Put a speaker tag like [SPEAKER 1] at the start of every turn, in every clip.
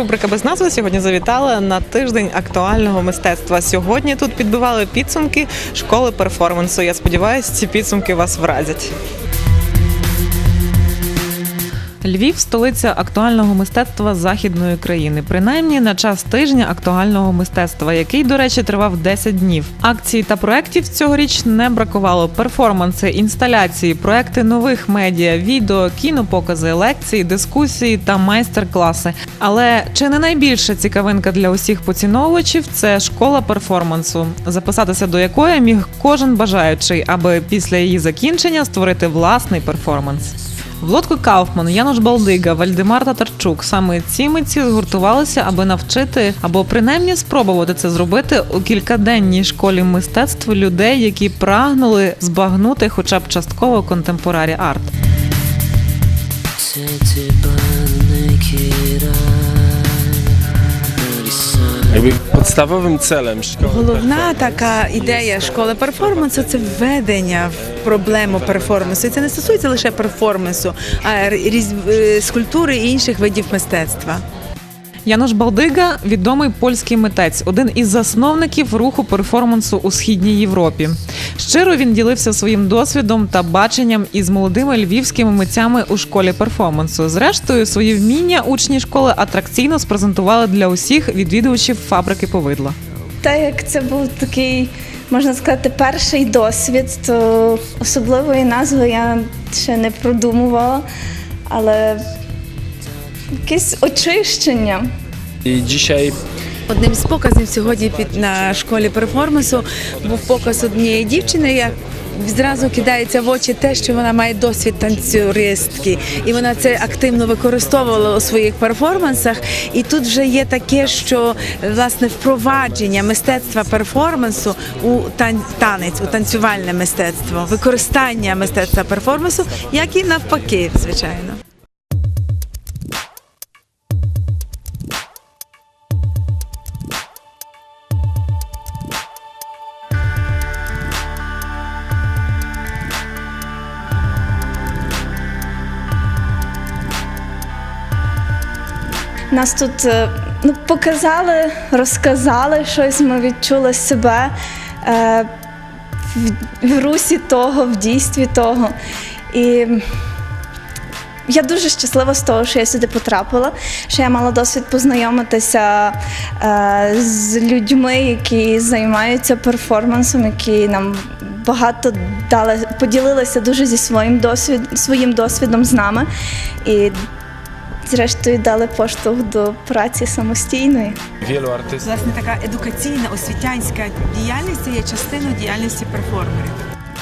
[SPEAKER 1] Рубрика без назви сьогодні завітала на тиждень актуального мистецтва. Сьогодні тут підбивали підсумки школи перформансу. Я сподіваюся, ці підсумки вас вразять. Львів столиця актуального мистецтва західної країни, принаймні на час тижня актуального мистецтва, який, до речі, тривав 10 днів. Акцій та проєктів цьогоріч не бракувало. Перформанси, інсталяції, проекти нових медіа, відео, кінопокази, лекції, дискусії та майстер-класи. Але чи не найбільша цікавинка для усіх поціновувачів це школа перформансу, записатися до якої міг кожен бажаючий, аби після її закінчення створити власний перформанс. Влодко Кауфман, Януш Балдига, Вальдемар Татарчук. Саме ці митці згуртувалися, аби навчити або принаймні спробувати це зробити у кількаденній школі мистецтв людей, які прагнули збагнути хоча б частково контемпорарі арт.
[SPEAKER 2] Jakby podstawowym celem szkoły
[SPEAKER 3] Головна така ідея школи перформансу це введення в проблему перформансу. І це не стосується лише перформансу, а різ... е, скульптури і інших видів мистецтва.
[SPEAKER 1] Янош Балдига відомий польський митець, один із засновників руху перформансу у східній Європі. Щиро він ділився своїм досвідом та баченням із молодими львівськими митцями у школі перформансу. Зрештою, свої вміння учні школи атракційно спрезентували для усіх відвідувачів фабрики повидла.
[SPEAKER 4] Так як це був такий, можна сказати, перший досвід, то особливої назви я ще не продумувала, але якесь очищення.
[SPEAKER 2] i dzisiaj
[SPEAKER 3] Одним з показів сьогодні під на школі перформансу був показ однієї дівчини. як Зразу кидається в очі те, що вона має досвід танцюристки, і вона це активно використовувала у своїх перформансах. І тут вже є таке, що власне впровадження мистецтва перформансу у тан- танець, у танцювальне мистецтво, використання мистецтва перформансу, як і навпаки, звичайно.
[SPEAKER 4] Нас тут е, ну, показали, розказали щось, ми відчули себе е, в, русі того, в дійстві того. І я дуже щаслива з того, що я сюди потрапила, що я мала досвід познайомитися е, з людьми, які займаються перформансом, які нам багато дали, поділилися дуже зі своїм досвід, своїм досвідом з нами. І зрештою дали поштовх до праці самостійної.
[SPEAKER 2] Вілю
[SPEAKER 3] Власне, така едукаційна освітянська діяльність є частиною діяльності перформерів.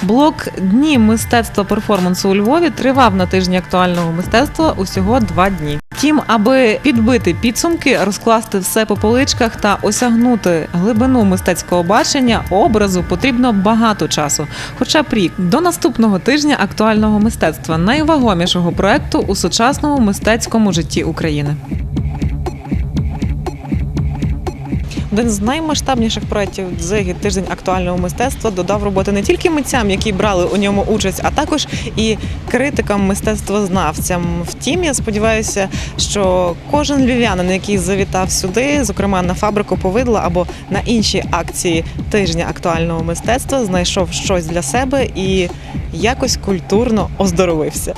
[SPEAKER 1] Блок Дні мистецтва перформансу у Львові тривав на тижні актуального мистецтва усього два дні. Втім, аби підбити підсумки, розкласти все по поличках та осягнути глибину мистецького бачення образу потрібно багато часу, хоча б рік до наступного тижня актуального мистецтва, найвагомішого проекту у сучасному мистецькому житті України. Один з наймасштабніших проєктів ЗИГІ тиждень актуального мистецтва додав роботи не тільки митцям, які брали у ньому участь, а також і критикам, мистецтвознавцям. Втім, я сподіваюся, що кожен львів'янин, який завітав сюди, зокрема на фабрику повидла або на інші акції тижня актуального мистецтва, знайшов щось для себе і якось культурно оздоровився.